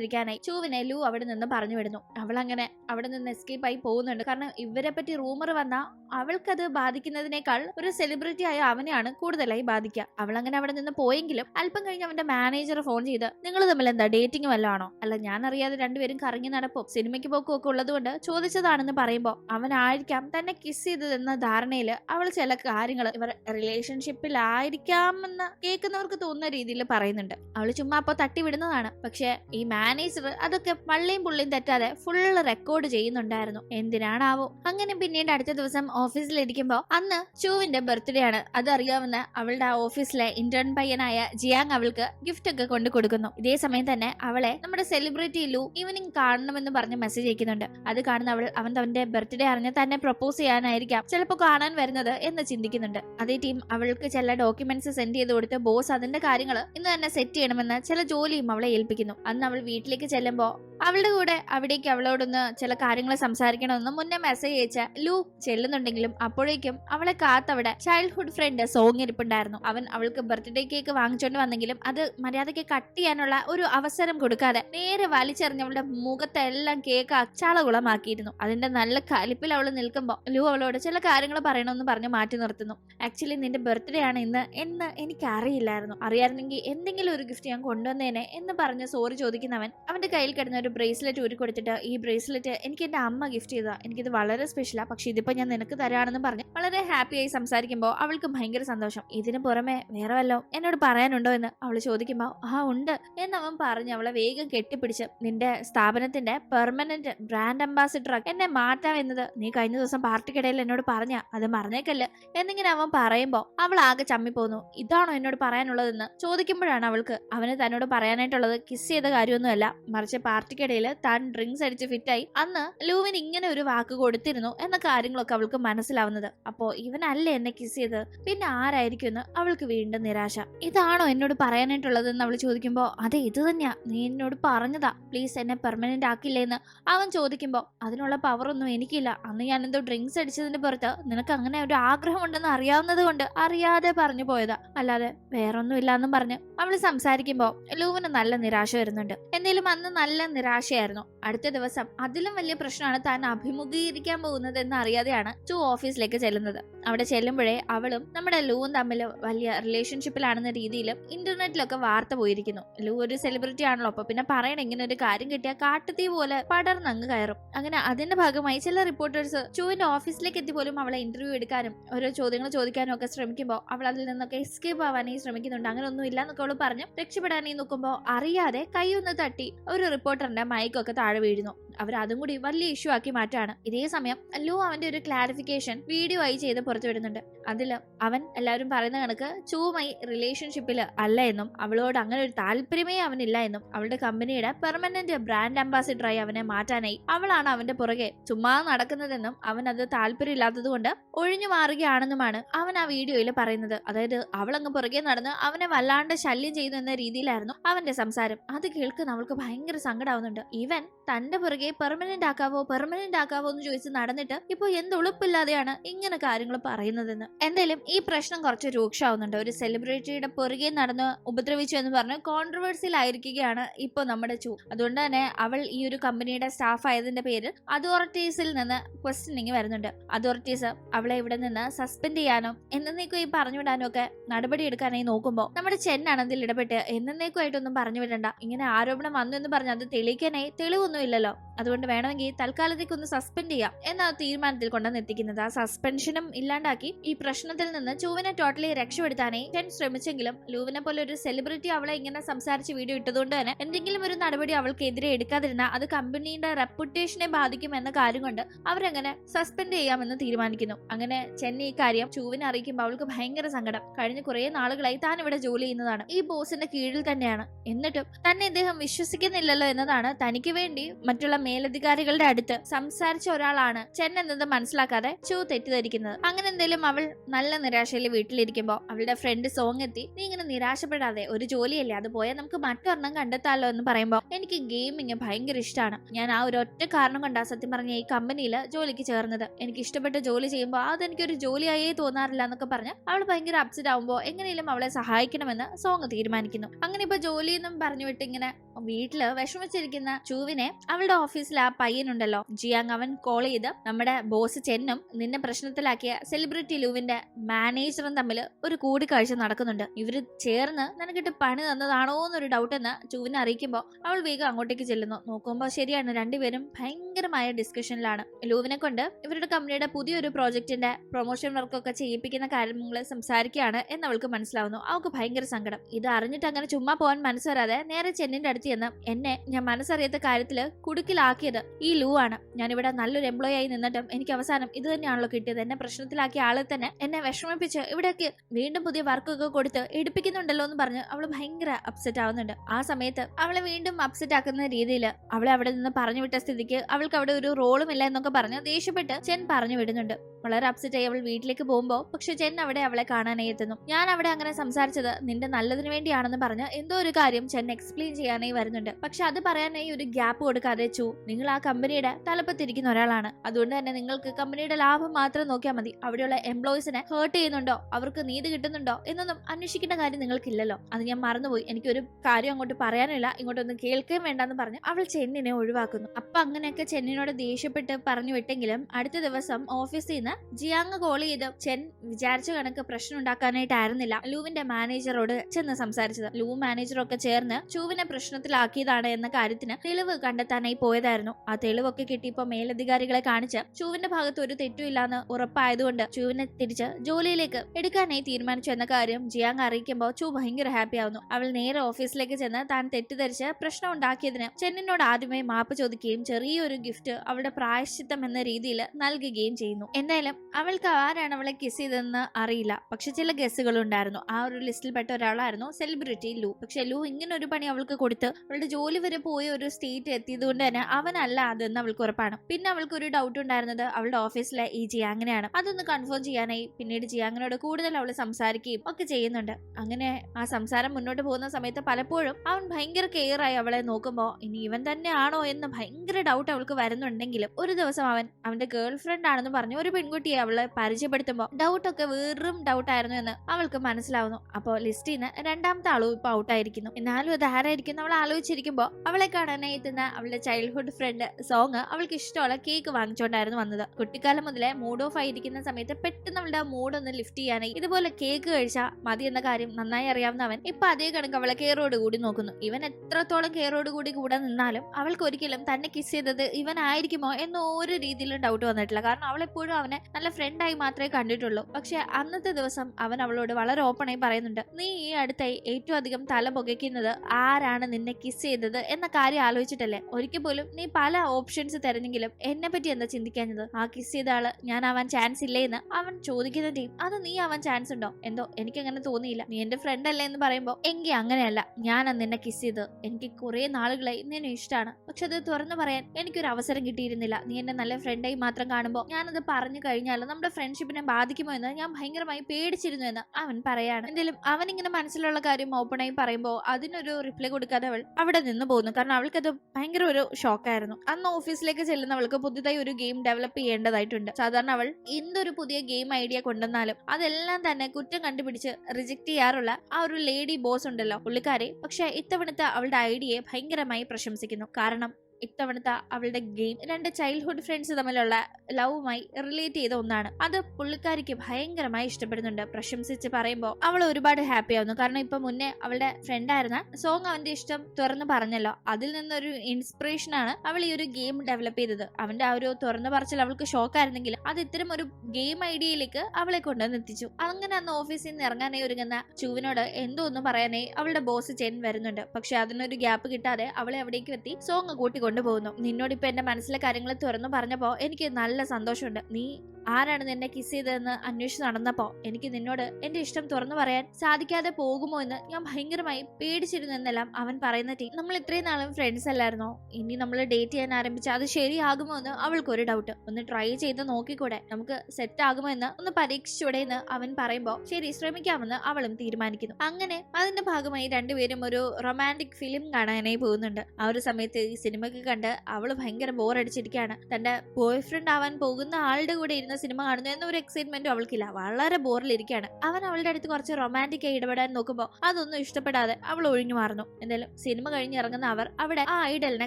രൂക്ഷമാവാതിരിക്കാനായി ചൂവിനെ ലു അവിടെ നിന്ന് പറഞ്ഞു വിടുന്നു. അവൾ അങ്ങനെ അവിടെ നിന്ന് എസ്കേപ്പ് ആയി പോകുന്നുണ്ട്. കാരണം ഇവരെ പറ്റി റൂമർ വന്ന അവൾക്കത് ബാധിക്കുന്നതിനേക്കാൾ ഒരു സെലിബ്രിറ്റി ആയ അവനെയാണ് കൂടുതലായി ബാധിക്കുക. അവൾ അങ്ങനെ അവിടെ നിന്ന് പോയെങ്കിലും അല്പം കഴിഞ്ഞ് അവന്റെ മാനേജർ ഫോൺ ചെയ്ത് നിങ്ങൾ തമ്മിൽ എന്താ ഡേറ്റിംഗ് വല്ലതാണോ അല്ല ഞാൻ അറിയാതെ രണ്ടുപേരും കറങ്ങി നടപ്പും സിനിമയ്ക്ക് പോക്കും ഒക്കെ ഉള്ളതുകൊണ്ട് ചോദിച്ചതാണെന്ന് പറയുമ്പോൾ അവനായിരിക്കാം തന്നെ കിസ് ചെയ്തതെന്ന ധാരണയിൽ അവൾ ചില കാര്യങ്ങൾ ഇവർ റിലേഷൻഷിപ്പിലായിരിക്കാമെന്ന് കേൾക്കുന്നവർക്ക് തോന്നുന്ന രീതിയിൽ പറയുന്നുണ്ട്. അവൾ ചുമ്മാ അപ്പോൾ തട്ടി വിടുന്നതാണ്. പക്ഷെ ഈ മാനേജർ അതൊക്കെ പള്ളിയും പുള്ളിയും തെറ്റാതെ ഫുള്ള് റെക്കോർഡ് ചെയ്യുന്നുണ്ടായിരുന്നു. എന്തിനാണാവോ? അങ്ങനെ പിന്നീട് അടുത്ത ദിവസം ഓഫീസിലിരിക്കുമ്പോൾ അന്ന് ചൂവിന്റെ ബർത്ത്ഡേ ആണ്. അതറിയാവുന്ന അവളുടെ ആ ഓഫീസിലെ ഇന്റേൺ പയ്യനായ ജിയാങ് അവൾക്ക് ഗിഫ്റ്റ് ഒക്കെ കൊണ്ടു കൊടുക്കുന്നു. ഇതേ സമയം തന്നെ അവളെ നമ്മുടെ സെലിബ്രിറ്റി ലു ഈവനിങ് കാണണമെന്ന് പറഞ്ഞ് മെസ്സേജ് അയക്കുന്നുണ്ട്. അത് കാണുന്ന അവൾ അവൻ തന്റെ ബർത്ത്ഡേ അറിഞ്ഞ് തന്നെ പ്രപ്പോസ് ചെയ്യാനായിരിക്കാം. ചിലപ്പോൾ കാണാൻ വരുന്നത് എന്ന് ചിന്തിക്കുന്നുണ്ട്. അതേ ടീം അവൾക്ക് ചില ഡോക്യുമെന്റ്സ് സെൻഡ് ചെയ്ത് കൊടുത്ത് ബോസ് അതിന്റെ കാര്യങ്ങൾ ഇന്ന് തന്നെ സെറ്റ് ചെയ്യണമെന്ന് ചില ജോലിയും അവളെ ഏൽപ്പിക്കുന്നു. അന്ന് അവൾ വീട്ടിലേക്ക് ചെല്ലുമ്പോൾ അവളുടെ കൂടെ അവിടേക്ക് അവളോടൊന്ന് ചില കാര്യങ്ങൾ സംസാരിക്കണമെന്ന് മുന്നേ മെസ്സേജ് അയച്ച ലൂ ചെല്ലുന്നുണ്ടെങ്കിലും അപ്പോഴേക്കും അവളെ കാത്തവിടെ ചൈൽഡ്ഹുഡ് ഫ്രണ്ട് സോങ് ഇരിപ്പുണ്ടായിരുന്നു. അവൻ അവൾക്ക് ബർത്ത്ഡേ കേക്ക് വാങ്ങിച്ചോണ്ട് വന്നെങ്കിലും അത് മര്യാദയ്ക്ക് കട്ട് ചെയ്യാനുള്ള ഒരു അവസരം കൊടുക്കാതെ നേരെ വലിച്ചെറിഞ്ഞ് അവളുടെ മുഖത്തെല്ലാം കേക്ക് അച്ചാളകുളമാക്കിയിരുന്നു. അതിന്റെ നല്ല കലിപ്പിൽ അവൾ നിൽക്കുമ്പോൾ ലൂ അവളോട് ചില കാര്യങ്ങൾ പറയണമെന്ന് പറഞ്ഞ് മാറ്റി നിർത്തുന്നു. ആക്ച്വലി നിന്റെ ബർത്ത്ഡേ ആണ് ഇന്ന് എന്ന് എനിക്ക് അറിയില്ലായിരുന്നു അറിയായിരുന്നെങ്കിൽ എന്തെങ്കിലും ഒരു ഗിഫ്റ്റ് ഞാൻ കൊണ്ടുവന്നേനെ എന്ന് പറഞ്ഞ് സോറി ചോദിക്കുന്നവൻ അവന്റെ കയ്യിൽ കിടന്ന ഒരു ബ്രേസ്ലെറ്റ് ഊരി കൊടുത്തിട്ട് ഈ ബ്രേസ്ലെറ്റ് എനിക്ക് എന്റെ അമ്മ ഗിഫ്റ്റ് ചെയ്തതാ. എനിക്കിത് വളരെ സ്പെഷ്യലാ പക്ഷേ ഇതിപ്പോ ഞാൻ നിനക്ക് തരാണെന്ന് പറഞ്ഞ് വളരെ ഹാപ്പിയായി സംസാരിക്കുമ്പോൾ അവൾക്ക് ഭയങ്കര സന്തോഷം. ഇതിന് പുറമെ വേറെ വല്ലോ എന്നോട് പറയാനുണ്ടോ എന്ന് അവൾ ചോദിക്കുമ്പോൾ ആ ഉണ്ട്. എന്നവൻ പറഞ്ഞ് അവളെ വേഗം കെട്ടിപ്പിടിച്ച് നിന്റെ സ്ഥാപനത്തിന്റെ പെർമനന്റ് ബ്രാൻഡ് അംബാസിഡർ എന്നെ മാറ്റാം എന്നത് നീ കഴിഞ്ഞ ദിവസം പാർട്ടിക്കിടയിൽ എന്നോട് പറഞ്ഞ അത് മറന്നേക്കല്ല്. എന്നിങ്ങനെ അവൻ പറയുമ്പോൾ അവൾ ആകെ ചമ്മിപ്പോന്നു. ഇതാണോ എന്നോട് പറയാനുള്ളതെന്ന്? ചോദിക്കുമ്പോഴാണ് അവൾക്ക് അവന് തന്നോട് പറയാനായിട്ടുള്ളത് കിസ് ചെയ്ത കാര്യമൊന്നുമല്ല മറിച്ച് പാർട്ടിക്കിടയിൽ താൻ ഡ്രിങ്ക്സ് അടിച്ച് ഫിറ്റായി അന്ന് ലൂവിന് ഇങ്ങനെ ഒരു വാക്ക് കൊടുത്തിരുന്നു എന്ന കാര്യങ്ങളൊക്കെ അവൾക്ക് മനസ്സിലാവുന്നത്. അപ്പോ ഇവനല്ലേ എന്നെ കിസ് ചെയ്ത്? പിന്നെ ആരായിരിക്കും എന്ന് അവൾക്ക് വീണ്ടും നിരാശ. ഇതാണോ എന്നോട് പറയാനായിട്ടുള്ളതെന്ന് അവൾ ചോദിക്കുമ്പോൾ അതെ ഇത് തന്നെയാ. നീ എന്നോട് പറഞ്ഞതാ. പ്ലീസ് എന്നെ പെർമനന്റ് ആക്കില്ലേന്ന്. അവൻ ചോദിക്കുമ്പോൾ അതിനുള്ള പവർ ഒന്നും എനിക്കില്ല. അന്ന് ഞാൻ എന്തോ ഡ്രിങ്ക്സ് അടിച്ചതിന്റെ പുറത്ത് നിനക്ക് അങ്ങനെ ഒരു ആഗ്രഹം ഉണ്ടെന്ന് അറിയാവുന്നത് കൊണ്ട് അറിയാതെ പറഞ്ഞു പോയതാ. അല്ലാതെ വേറൊന്നും ഇല്ലാന്നും പറഞ്ഞ് അവൾ സംസാരിക്കുമ്പോൾ ലൂവിന് നല്ല നിരാശ വരുന്നുണ്ട്. എന്തേലും അന്ന് നല്ല നിരാശയായിരുന്നു. അടുത്ത ദിവസം അതിലും വലിയ പ്രശ്നമാണ് താൻ അഭിമുഖീകരിക്കാൻ പോകുന്നത് എന്ന് അറിയാതെയാണ് ചു ഓഫീസിലേക്ക് ചെല്ലുന്നത്. അവിടെ ചെല്ലുമ്പോഴേ അവളും നമ്മുടെ ലൂവും തമ്മിൽ വലിയ റിലേഷൻഷിപ്പിലാണെന്ന രീതിയിൽ ഇന്റർനെറ്റിലൊക്കെ വാർത്ത പോയിരിക്കുന്നു. ലൂ ഒരു സെലിബ്രിറ്റി ആണല്ലോ അപ്പൊ പിന്നെ പറയണ ഇങ്ങനെ ഒരു കാര്യം കിട്ടിയാൽ കാട്ടുതീ പോലെ പടർന്നങ്ങ് കയറും. അങ്ങനെ അതിന്റെ ഭാഗമായി ചില റിപ്പോർട്ടേഴ്സ് ചുവിന്റെ ഓഫീസിലേക്ക് എത്തി പോലും അവളെ ഇന്റർവ്യൂ എടുക്കാനും ഓരോ ചോദ്യങ്ങൾ ചോദിക്കാനും ഒക്കെ ശ്രമിക്കുമ്പോൾ അവൾ അതിൽ നിന്നൊക്കെ എസ്കേപ്പ് ആവാനായി ശ്രമിക്കുന്നുണ്ട്. അങ്ങനെ ഒന്നും ഇല്ല എന്നൊക്കെ അവൾ പറഞ്ഞു. രക്ഷപ്പെടാനായി നോക്കുമ്പോൾ അറിയാതെ കൈയൊന്ന് തട്ടി. ഒരു റിപ്പോർട്ടറിന്റെ മൈക്കൊക്കെ താഴെ വീഴുന്നു. അവർ അതും കൂടി വലിയ ഇഷ്യൂ ആക്കി മാറ്റാണ്. ഇതേ സമയം ലു അവന്റെ ഒരു ക്ലാരിഫിക്കേഷൻ വീഡിയോ ആയി ചെയ്ത് പുറത്തുവിടുന്നുണ്ട് അതിൽ അവൻ എല്ലാവരും പറയുന്ന കണക്ക് ചൂവുമായി റിലേഷൻഷിപ്പിൽ അല്ല എന്നും അവളോട് അങ്ങനെ ഒരു താല്പര്യമേ അവനില്ല എന്നും അവളുടെ കമ്പനിയുടെ പെർമനന്റ് ബ്രാൻഡ് അംബാസിഡറായി അവനെ മാറ്റാനായി അവളാണ് അവന്റെ പുറകെ ചുമ്മാ നടക്കുന്നതെന്നും അവൻ അത് താല്പര്യമില്ലാത്തതുകൊണ്ട് ഒഴിഞ്ഞു മാറുകയാണെന്നുമാണ് അവൻ ആ വീഡിയോയിൽ പറയുന്നത്. അതായത് അവളങ്ങ് പുറകെ നടന്ന് അവനെ വല്ലാണ്ട് ശല്യം ചെയ്യുന്നു എന്ന രീതിയിലായിരുന്നു അവന്റെ സംസാരം. അത് കേൾക്കുന്ന അവൾക്ക് ഭയങ്കര സങ്കടാവുന്നുണ്ട്. ഇവൻ തന്റെ പുറകെ പെർമനന്റ് ആക്കാവോ പെർമനന്റ് ആക്കാവോ എന്ന് ചോദിച്ച് നടന്നിട്ട് ഇപ്പൊ എന്ത് ഉളുപ്പില്ലാതെയാണ് ഇങ്ങനെ കാര്യങ്ങൾ പറയുന്നതെന്ന്. എന്തായാലും ഈ പ്രശ്നം കുറച്ച് രൂക്ഷമാവുന്നുണ്ട്. ഒരു സെലിബ്രിറ്റിയുടെ പുറകെ നടന്ന് ഉപദ്രവിച്ചു എന്ന് പറഞ്ഞ് കോൺട്രവേഴ്സിയിലായിരിക്കുകയാണ് ഇപ്പോൾ നമ്മുടെ ചൂ. അതുകൊണ്ട് തന്നെ അവൾ ഈ ഒരു കമ്പനിയുടെ സ്റ്റാഫ് ആയതിന്റെ പേരിൽ അതോറിറ്റീസിൽ നിന്ന് ക്വസ്റ്റനിങ് വരുന്നുണ്ട്. അതോറിറ്റീസ് അവളെ ഇവിടെ നിന്ന് സസ്പെൻഡ് ചെയ്യാനും എന്നേക്കും ഈ പറഞ്ഞുവിടാനും ഒക്കെ നടപടി എടുക്കാനായി നോക്കുമ്പോൾ നമ്മുടെ ചെന്നാണ് അതിൽ ഇടപെട്ട് എന്നേക്കുമായിട്ടൊന്നും പറഞ്ഞു വിടണ്ട ഇങ്ങനെ ആരോപണം വന്നു എന്ന് പറഞ്ഞാൽ അത് തെളിയിക്കാനായി തെളിവൊന്നും ഇല്ലല്ലോ അതുകൊണ്ട് വേണമെങ്കിൽ തൽക്കാലത്തേക്ക് ഒന്ന് സസ്പെൻഡ് ചെയ്യാം എന്ന തീരുമാനത്തിൽ കൊണ്ടുവന്ന് എത്തിക്കുന്നത് ആ സസ്പെൻഷനും ഇല്ലാണ്ടാക്കി ഈ പ്രശ്നത്തിൽ നിന്ന് ചൂവിനെ ടോട്ടലി രക്ഷപ്പെടുത്താനേ ടെൻ ശ്രമിച്ചെങ്കിലും ലൂവിനെ പോലെ ഒരു സെലിബ്രിറ്റി അവളെ ഇങ്ങനെ സംസാരിച്ച് വീഡിയോ ഇട്ടതുകൊണ്ട് തന്നെ എന്തെങ്കിലും ഒരു നടപടി അവൾക്കെതിരെ എടുക്കാതിരുന്ന അത് കമ്പനിയുടെ റെപ്യൂട്ടേഷനെ ബാധിക്കും എന്ന കാര്യം കൊണ്ട് അവരങ്ങനെ സസ്പെൻഡ് ചെയ്യാമെന്ന് തീരുമാനിക്കുന്നു. അങ്ങനെ ചെന്നൈ ഈ കാര്യം ചൂവിനെ അറിയിക്കുമ്പോൾ അവൾക്ക് ഭയങ്കര സങ്കടം. കഴിഞ്ഞ കുറെ നാളുകളായി താൻ ഇവിടെ ജോലി ചെയ്യുന്നതാണ്. ഈ ബോസിന്റെ കീഴിൽ തന്നെയാണ്. എന്നിട്ടും തന്നെ ഇദ്ദേഹം വിശ്വസിക്കുന്നില്ലല്ലോ എന്നതാണ് തനിക്ക് വേണ്ടി മറ്റുള്ള മേലധികാരികളുടെ അടുത്ത് സംസാരിച്ച ഒരാളാണ് ചെൻ എന്നത് മനസ്സിലാക്കാതെ ചൂ തെറ്റിദ്ധരിക്കുന്നത്. അങ്ങനെ എന്തെങ്കിലും അവൾ നല്ല നിരാശയിൽ വീട്ടിലിരിക്കുമ്പോൾ അവളുടെ ഫ്രണ്ട് സോങ് എത്തി നീ ഇങ്ങനെ നിരാശപ്പെടാതെ ഒരു ജോലിയല്ലേ? അത് പോയാൽ നമുക്ക് മറ്റൊരെണ്ണം കണ്ടെത്താലോ? എന്ന് പറയുമ്പോൾ എനിക്ക് ഗെയിമിങ് ഭയങ്കര ഇഷ്ടമാണ് ഞാൻ ആ ഒരു ഒറ്റ കാരണം കൊണ്ടാ സത്യം പറഞ്ഞ ഈ കമ്പനിയിൽ ജോലിക്ക് ചേർന്നത്. എനിക്ക് ഇഷ്ടപ്പെട്ട ജോലി ചെയ്യുമ്പോൾ അതെനിക്കൊരു ജോലിയായേ തോന്നാറില്ല എന്നൊക്കെ പറഞ്ഞ് അവൾ ഭയങ്കര അപ്സെറ്റ് ആവുമ്പോൾ എങ്ങനെയും അവളെ സഹായിക്കണമെന്ന് സോങ് തീരുമാനിക്കുന്നു. അങ്ങനെ ഇപ്പൊ ജോലി എന്നും പറഞ്ഞു വിട്ട് ഇങ്ങനെ വീട്ടിൽ വിഷമിച്ചിരിക്കുന്ന ചൂവിനെ അവളുടെ ഓഫീസിൽ ആ പയ്യനുണ്ടല്ലോ. ജിയാങ് അവൻ കോൾ ചെയ്ത് നമ്മുടെ ബോസ് ചെന്നും നിന്നെ പ്രശ്നത്തിലാക്കിയ സെലിബ്രിറ്റി ലൂവിന്റെ മാനേജറും തമ്മിൽ ഒരു കൂടിക്കാഴ്ച നടക്കുന്നുണ്ട്. ഇവർ ചേർന്ന് നിനക്കിട്ട് പണി തന്നതാണോ എന്നൊരു ഡൗട്ട് എന്ന് ചൂവിനെ അറിയിക്കുമ്പോൾ അവൾ വേഗം അങ്ങോട്ടേക്ക് ചെല്ലുന്നു. നോക്കുമ്പോൾ ശരിയാണ് രണ്ടുപേരും ഭയങ്കരമായ ഡിസ്കഷനിലാണ് ലൂവിനെ കൊണ്ട് ഇവരുടെ കമ്പനിയുടെ പുതിയൊരു പ്രോജക്റ്റിന്റെ പ്രൊമോഷൻ വർക്കൊക്കെ ചെയ്യിപ്പിക്കുന്ന കാര്യങ്ങൾ സംസാരിക്കുകയാണ് എന്ന് അവൾക്ക് മനസ്സിലാവുന്നു. അവൾക്ക് ഭയങ്കര സങ്കടം. ഇത് അറിഞ്ഞിട്ട് അങ്ങനെ ചുമ്മാ പോവാൻ മനസ്സ് വരാതെ നേരെ ചെന്നിന്റെ അടുത്ത് ചെന്ന് എന്നെ ഞാൻ മനസ്സറിയാത്ത കാര്യത്തിൽ കുടുക്കിലാക്കിയത് ഈ ലൂ ആണ്. ഞാനിവിടെ നല്ലൊരു എംപ്ലോയി ആയി നിന്നിട്ടും എനിക്ക് അവസാനം ഇത് തന്നെയാണല്ലോ കിട്ടിയത്. എന്നെ പ്രശ്നത്തിലാക്കിയ ആളെ തന്നെ എന്നെ വിഷമിപ്പിച്ച് ഇവിടേക്ക് വീണ്ടും പുതിയ വർക്കൊക്കെ കൊടുത്ത് എടുപ്പിക്കുന്നുണ്ടല്ലോ എന്ന് പറഞ്ഞ് അവൾ ഭയങ്കര അപ്സെറ്റ് ആവുന്നുണ്ട്. ആ സമയത്ത് അവളെ വീണ്ടും അപ്സെറ്റ് ആക്കുന്ന രീതിയിൽ അവളെ അവിടെ നിന്ന് പറഞ്ഞു വിട്ട സ്ഥിതിക്ക് അവൾക്ക് അവിടെ ഒരു റോളും ഇല്ല എന്നൊക്കെ പറഞ്ഞ് ദേഷ്യപ്പെട്ട് ചെൻ പറഞ്ഞു വിടുന്നുണ്ട്. വളരെ അപ്സെറ്റ് ആയി അവൾ വീട്ടിലേക്ക് പോകുമ്പോൾ പക്ഷെ ചെൻ അവിടെ അവളെ കാണാനായി എത്തുന്നു. ഞാൻ അവിടെ അങ്ങനെ സംസാരിച്ചത് നിന്റെ നല്ലതിന് വേണ്ടിയാണെന്ന് പറഞ്ഞ് എന്തോ ഒരു കാര്യം ചെൻ എക്സ്പ്ലെയിൻ ചെയ്യാനായി വരുന്നുണ്ട്. പക്ഷെ അത് പറയാനായി ഒരു ഗ്യാപ്പ് കൊടുക്കാതെ ചു നിങ്ങൾ ആ കമ്പനിയുടെ തലപ്പത്തിരിക്കുന്ന ഒരാളാണ്. അതുകൊണ്ട് തന്നെ നിങ്ങൾക്ക് കമ്പനിയുടെ ലാഭം മാത്രം നോക്കിയാൽ മതി. അവിടെയുള്ള എംപ്ലോയീസിനെ ഹേർട്ട് ചെയ്യുന്നുണ്ടോ? അവർക്ക് നീതി കിട്ടുന്നുണ്ടോ? എന്നൊന്നും അന്വേഷിക്കേണ്ട കാര്യം നിങ്ങൾക്കില്ലല്ലോ. അത് ഞാൻ മറന്നുപോയി. എനിക്കൊരു കാര്യം അങ്ങോട്ട് പറയാനില്ല. ഇങ്ങോട്ടൊന്നും കേൾക്കുകയും വേണ്ടെന്ന് പറഞ്ഞ് അവൾ ചെന്നിനെ ഒഴിവാക്കുന്നു. അപ്പൊ അങ്ങനെയൊക്കെ ചെന്നിനോട് ദേഷ്യപ്പെട്ട് പറഞ്ഞു വിട്ടെങ്കിലും അടുത്ത ദിവസം ഓഫീസിൽ നിന്ന് ജിയാങ് കോൾ ചെയ്ത് ചെൻ വിചാരിച്ച കണക്ക് പ്രശ്നം ഉണ്ടാക്കാനായിട്ടായിരുന്നില്ല ലൂവിന്റെ മാനേജറോട് ചെന്ന് സംസാരിച്ചത്. ലൂ മാനേജറൊക്കെ ചേർന്ന് ചൂവിനെ പ്രശ്നത്തിലാക്കിയതാണ് എന്ന കാര്യത്തിന് തെളിവ് കണ്ടെത്താനായി പോയതായിരുന്നു. ആ തെളിവൊക്കെ കിട്ടിയപ്പോ മേലധികാരികളെ കാണിച്ച് ചൂവിന്റെ ഭാഗത്ത് ഒരു തെറ്റുമില്ലാന്ന് ഉറപ്പായതുകൊണ്ട് ചൂവിനെ തിരിച്ച് ജോലിയിലേക്ക് എടുക്കാനായി തീരുമാനിച്ചു എന്ന കാര്യം ജിയാങ് അറിയിക്കുമ്പോൾ ചൂ ഭയങ്കര ഹാപ്പി ആവുന്നു. അവൾ നേരെ ഓഫീസിലേക്ക് ചെന്ന് താൻ തെറ്റിദ്ധരിച്ച് പ്രശ്നം ഉണ്ടാക്കിയതിന് ചെന്നിനോട് ആദ്യമേ മാപ്പ് ചോദിക്കുകയും ചെറിയൊരു ഗിഫ്റ്റ് അവളുടെ പ്രായശ്ചിത്തം എന്ന രീതിയിൽ നൽകുകയും ചെയ്യുന്നു. എന്തായാലും അവൾക്ക് ആരാണ് അവളെ കിസ് ചെയ്തതെന്ന് അറിയില്ല. പക്ഷെ ചില ഗസ്സുകൾ ഉണ്ടായിരുന്നു ആ ഒരു ലിസ്റ്റിൽപ്പെട്ട ഒരാളായിരുന്നു സെലിബ്രിറ്റി ലൂ. പക്ഷെ ലൂ ഇങ്ങനെ ഒരു പണി അവൾക്ക് കൊടുത്ത് അവളുടെ ജോലി വരെ പോയ ഒരു സ്റ്റേറ്റ് എത്തിയത് കൊണ്ട് തന്നെ അവനല്ല അതെന്ന് അവൾക്ക് ഉറപ്പാണ്. പിന്നെ അവൾക്ക് ഒരു ഡൗട്ട് ഉണ്ടായിരുന്നത് അവളുടെ ഓഫീസിലെ ഈ ജിയാങ്ങിനെയാണ് അതൊന്ന് കൺഫേം ചെയ്യാനായി പിന്നീട് ജിയാങ്ങനോട് കൂടുതൽ അവൾ സംസാരിക്കുകയും ഒക്കെ ചെയ്യുന്നുണ്ട്. അങ്ങനെ ആ സംസാരം മുന്നോട്ട് പോകുന്ന സമയത്ത് പലപ്പോഴും അവൻ ഭയങ്കര കെയർ ആയി അവളെ നോക്കുമ്പോൾ ഇനി ഇവൻ തന്നെയാണോ എന്ന് ഭയങ്കര ഡൗട്ട് അവൾക്ക് വരുന്നുണ്ടെങ്കിലും ഒരു ദിവസം അവൻ അവന്റെ ഗേൾ ഫ്രണ്ട് ആണെന്ന് പറഞ്ഞ് ഒരു പെൺകുട്ടിയെ അവളെ പരിചയപ്പെടുത്തുമ്പോൾ ഡൗട്ട് ഒക്കെ വെറും ഡൗട്ട് ആയിരുന്നു എന്ന് അവൾക്ക് മനസ്സിലാവുന്നു. അപ്പോൾ ലിസ്റ്റിൽ നിന്ന് രണ്ടാമത്തെ ആളും ഇപ്പൊ ഔട്ടായിരിക്കുന്നു എന്നാലും അത് ആരായിരിക്കും അവൾ ആലോചിച്ചിരിക്കുമ്പോൾ അവളെ കാണാനായി എത്തുന്ന അവളുടെ ചൈൽഡ്ഹുഡ് ഫ്രണ്ട് സോങ് അവൾക്ക് ഇഷ്ടമുള്ള കേക്ക് വാങ്ങിച്ചുകൊണ്ടായിരുന്നു വന്നത്. കുട്ടിക്കാലം മുതലേ മൂഡ് ഓഫ് ആയിരിക്കുന്ന സമയത്ത് പെട്ടെന്ന് അവളുടെ മൂഡ് ഒന്ന് ലിഫ്റ്റ് ചെയ്യാനായി. ഇതുപോലെ കേക്ക് കഴിച്ചാൽ മതി എന്ന കാര്യം നന്നായി അറിയാവുന്ന അവൻ ഇപ്പൊ അതേ കണക്ക് അവളെ കെയറോട് കൂടി നോക്കുന്നു. ഇവൻ എത്രത്തോളം കെയറോട് കൂടി കൂടെ നിന്നാലും അവൾക്ക് ഒരിക്കലും തന്നെ കിസ് ചെയ്തത് ഇവൻ ആയിരിക്കുമോ എന്ന ഒരു രീതിയിലും ഡൗട്ട് വന്നിട്ടില്ല. കാരണം അവൾ എപ്പോഴും അവനെ നല്ല ഫ്രണ്ടായി മാത്രമേ കണ്ടിട്ടുള്ളൂ. പക്ഷെ അന്നത്തെ ദിവസം അവൻ അവളോട് വളരെ ഓപ്പണായി പറയുന്നുണ്ട് നീ ഈ അടുത്തായി ഏറ്റവും അധികം തല പുകയ്ക്കുന്നത് ആരാണ് നിന്നെ കിസ് ചെയ്തത് എന്ന കാര്യം ആലോചിച്ചിട്ടല്ലേ? ഒരിക്കൽ പോലും നീ പല ഓപ്ഷൻസ് തരുന്നെങ്കിലും എന്നെ പറ്റി എന്താ ചിന്തിക്കാഞ്ഞത്? ആ കിസ് ചെയ്ത ആൾ ഞാൻ ആവാൻ ചാൻസ് ഇല്ലേ എന്ന് അവൻ ചോദിക്കുന്ന ടീം അത് നീ ആവാൻ ചാൻസ് ഉണ്ടോ? എന്തോ എനിക്ക് അങ്ങനെ തോന്നിയില്ല. നീ എന്റെ ഫ്രണ്ട് അല്ലേ എന്ന് പറയുമ്പോ എങ്കിൽ അങ്ങനെയല്ല. ഞാൻ അന്ന് നിന്നെ കിസ് ചെയ്ത്. എനിക്ക് കുറെ നാളുകളായി നിന്നെ ഇഷ്ടമാണ് പക്ഷെ അത് തുറന്നു പറയാൻ എനിക്കൊരു അവസരം കിട്ടിയിരുന്നില്ല. നീ എന്നെ നല്ല ഫ്രണ്ടായി മാത്രം കാണുമ്പോൾ ഞാനത് പറഞ്ഞു കഴിഞ്ഞാൽ നമ്മുടെ ഫ്രണ്ട്ഷിപ്പിനെ ബാധിക്കുമോ എന്ന് ഞാൻ ഭയങ്കരമായി പേടിച്ചിരുന്നു എന്ന് അവൻ പറയാണ്. എന്തെങ്കിലും അവൻ ഇങ്ങനെ മനസ്സിലുള്ള കാര്യം ഓപ്പണായി പറയുമ്പോൾ അതിനൊരു റിപ്ലൈ കൊടുക്കാതെ അവൾ അവിടെ നിന്ന് പോകുന്നു. കാരണം അവൾക്കത് ഭയങ്കര ഒരു ഷോക്കായിരുന്നു അന്ന് ഓഫീസിലേക്ക് ചെല്ലുന്നവൾക്ക് പുതുതായി ഒരു ഗെയിം ഡെവലപ്പ് ചെയ്യേണ്ടതായിട്ടുണ്ട്. സാധാരണ അവൾ എന്തൊരു പുതിയ ഗെയിം ഐഡിയ കൊണ്ടുവന്നാലും അതെല്ലാം തന്നെ കുറ്റം കണ്ടുപിടിച്ച് റിജക്ട് ചെയ്യാറുള്ള ആ ഒരു ലേഡി ബോസ് ഉണ്ടല്ലോ പുള്ളിക്കാരെ. പക്ഷെ ഇത്തവണത്തെ അവളുടെ ഐഡിയയെ ഭയങ്കരമായി പ്രശംസിക്കുന്നു. കാരണം ഇത്തവണത്തെ അവളുടെ ഗെയിം. രണ്ട് ചൈൽഡ്ഹുഡ് ഫ്രണ്ട്സ് തമ്മിലുള്ള ലവുമായി റിലേറ്റ് ചെയ്ത ഒന്നാണ്. അത് പുള്ളിക്കാരിക്ക് ഭയങ്കരമായി ഇഷ്ടപ്പെടുന്നുണ്ട്. പ്രശംസിച്ച് പറയുമ്പോൾ അവൾ ഒരുപാട് ഹാപ്പി ആവുന്നു. കാരണം ഇപ്പൊ മുന്നേ അവളുടെ ഫ്രണ്ട് ആയിരുന്ന സോങ് അവന്റെ ഇഷ്ടം തുറന്നു പറഞ്ഞല്ലോ. അതിൽ നിന്നൊരു ഇൻസ്പിറേഷൻ ആണ് അവൾ ഈ ഒരു ഗെയിം ഡെവലപ്പ് ചെയ്തത്. അവന്റെ ആ ഒരു തുറന്നു പറച്ചിൽ അവൾക്ക് ഷോക്കായിരുന്നെങ്കിൽ അത് ഇത്തരം ഒരു ഗെയിം ഐഡിയയിലേക്ക് അവളെ കൊണ്ടുവന്ന് എത്തിച്ചു. അങ്ങനെ അന്ന് ഓഫീസിൽ നിന്ന് ഇറങ്ങാനായി ഒരുങ്ങുന്ന ചുവിനോട് എന്തോ ഒന്ന് പറയാനായി അവളുടെ ബോസ് ചെൻ വരുന്നുണ്ട്. പക്ഷെ അതിനൊരു ഗ്യാപ്പ് കിട്ടാതെ അവളെ അവിടേക്ക് എത്തി സോങ് കൂട്ടിക്കൊണ്ടുപോകുന്നു നിന്നോട് നിന്നോടിപ്പോൾ എന്റെ മനസ്സിലെ കാര്യങ്ങൾ തുറന്നു പറഞ്ഞപ്പോൾ എനിക്ക് നല്ല സന്തോഷമുണ്ട്. നീ ആരാണ് നിന്നെ കിസ് ചെയ്തതെന്ന് അന്വേഷിച്ച് നടന്നപ്പോ എനിക്ക് നിന്നോട് എന്റെ ഇഷ്ടം തുറന്നു പറയാൻ സാധിക്കാതെ പോകുമോ എന്ന് ഞാൻ ഭയങ്കരമായി പേടിച്ചിരുന്നു എന്നെല്ലാം അവൻ പറയുന്ന ടീം നമ്മൾ ഇത്രയും നാളും ഫ്രണ്ട്സ് അല്ലായിരുന്നോ? ഇനി നമ്മൾ ഡേറ്റ് ചെയ്യാൻ ആരംഭിച്ച അത് ശരിയാകുമോ എന്ന് അവൾക്ക് ഒരു ഡൗട്ട് ഒന്ന് ട്രൈ ചെയ്ത് നോക്കിക്കൂടെ? നമുക്ക് സെറ്റ് ആകുമോ എന്ന് ഒന്ന് പരീക്ഷിച്ചൂടെ എന്ന് അവൻ പറയുമ്പോൾ ശരി ശ്രമിക്കാമെന്ന് അവളും തീരുമാനിക്കുന്നു. അങ്ങനെ അതിന്റെ ഭാഗമായി രണ്ടുപേരും ഒരു റൊമാന്റിക് ഫിലിം കാണാനായി പോകുന്നുണ്ട്. ആ ഒരു സമയത്ത് ഈ സിനിമയ്ക്ക് കണ്ട് അവൾ ഭയങ്കര ബോർ അടിച്ചിരിക്കുകയാണ്. തന്റെ ബോയ് ഫ്രണ്ട് ആവാൻ പോകുന്ന ആളുടെ കൂടെ ഇരുന്ന സിനിമ കാണുന്നു എന്നൊരു എക്സൈറ്റ്മെന്റും അവൾക്കില്ല. വളരെ ബോറിലിരിക്കുകയാണ് അവൻ അവളുടെ അടുത്ത് കുറച്ച് റൊമാന്റിക് ആയി ഇടപെടാൻ നോക്കുമ്പോൾ അതൊന്നും ഇഷ്ടപ്പെടാതെ അവൾ ഒഴിഞ്ഞു മാറുന്നു. എന്തായാലും സിനിമ കഴിഞ്ഞ് ഇറങ്ങുന്ന അവർ അവിടെ ആ ഐഡലിനെ